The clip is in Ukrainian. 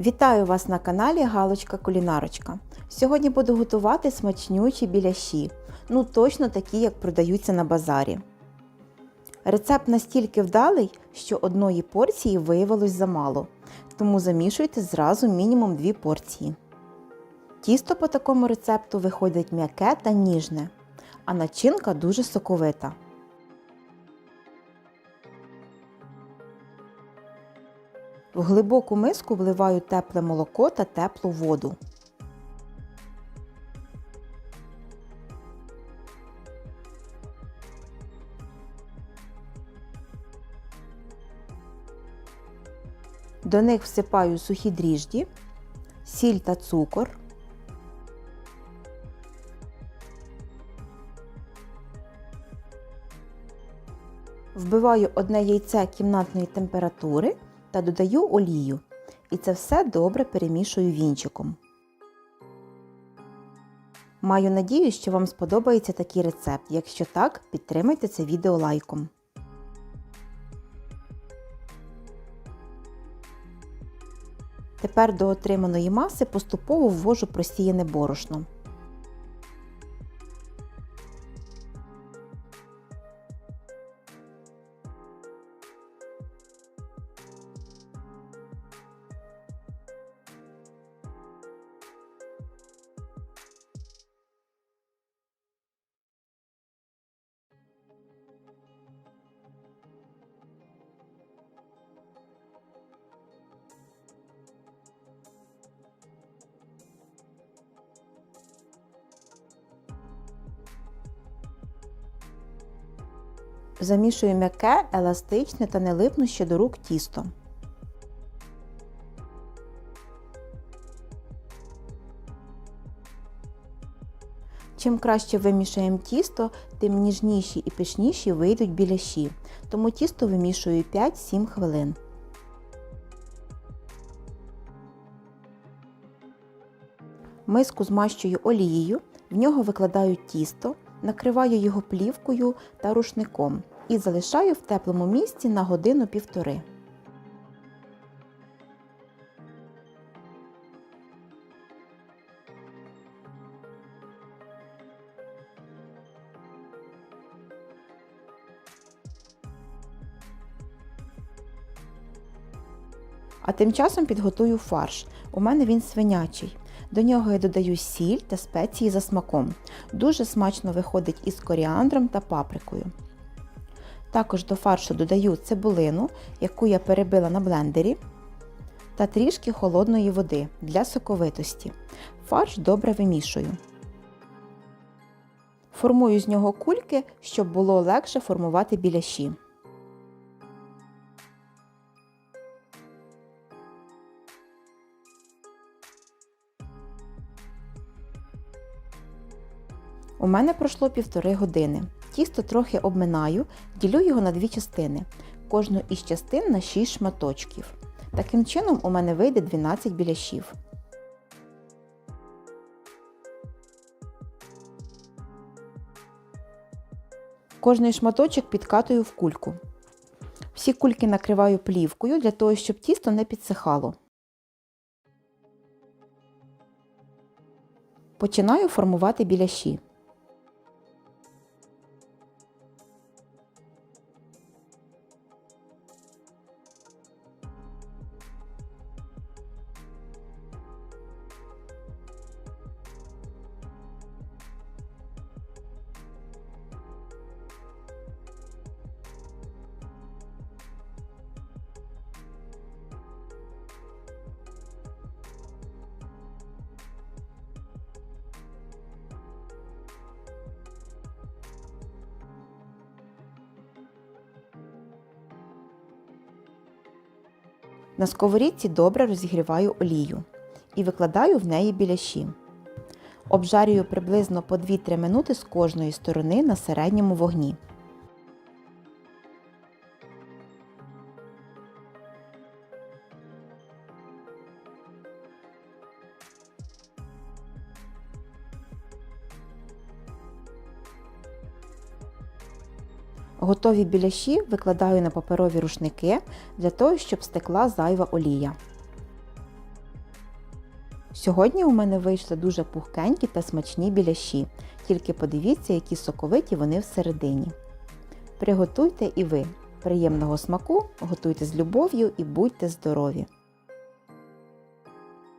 Вітаю вас на каналі Галочка Кулінарочка. Сьогодні буду готувати смачнючі біляші. Ну точно такі, як продаються на базарі. Рецепт настільки вдалий, що одної порції виявилось замало, тому замішуйте зразу мінімум 2 порції. Тісто по такому рецепту виходить м'яке та ніжне, а начинка дуже соковита. В глибоку миску вливаю тепле молоко та теплу воду. До них всипаю сухі дріжджі, сіль та цукор. Вбиваю одне яйце кімнатної температури та додаю олію. І це все добре перемішую вінчиком. Маю надію, що вам сподобається такий рецепт. Якщо так, підтримайте це відео лайком. Тепер до отриманої маси поступово ввожу просіяне борошно. Замішую м'яке, еластичне та не липнуще до рук тісто. Чим краще вимішаємо тісто, тим ніжніші і пишніші вийдуть біляші, тому тісто вимішую 5-7 хвилин. Миску змащую олією, в нього викладаю тісто, накриваю його плівкою та рушником і залишаю в теплому місці на годину-півтори. А тим часом підготую фарш. У мене він свинячий. До нього я додаю сіль та спеції за смаком. Дуже смачно виходить із коріандром та паприкою. Також до фаршу додаю цибулину, яку я перебила на блендері, та трішки холодної води для соковитості. Фарш добре вимішую. Формую з нього кульки, щоб було легше формувати біляші. У мене пройшло півтори години. Тісто трохи обминаю, ділю його на дві частини. Кожну із частин на 6 шматочків. Таким чином у мене вийде 12 біляшів. Кожний шматочок підкатую в кульку. Всі кульки накриваю плівкою для того, щоб тісто не підсихало. Починаю формувати біляші. На сковорідці добре розігріваю олію і викладаю в неї біляші. Обжарюю приблизно по 2-3 минути з кожної сторони на середньому вогні. Готові біляші викладаю на паперові рушники для того, щоб стекла зайва олія. Сьогодні у мене вийшли дуже пухкенькі та смачні біляші, тільки подивіться, які соковиті вони всередині. Приготуйте і ви. Приємного смаку, готуйте з любов'ю і будьте здорові!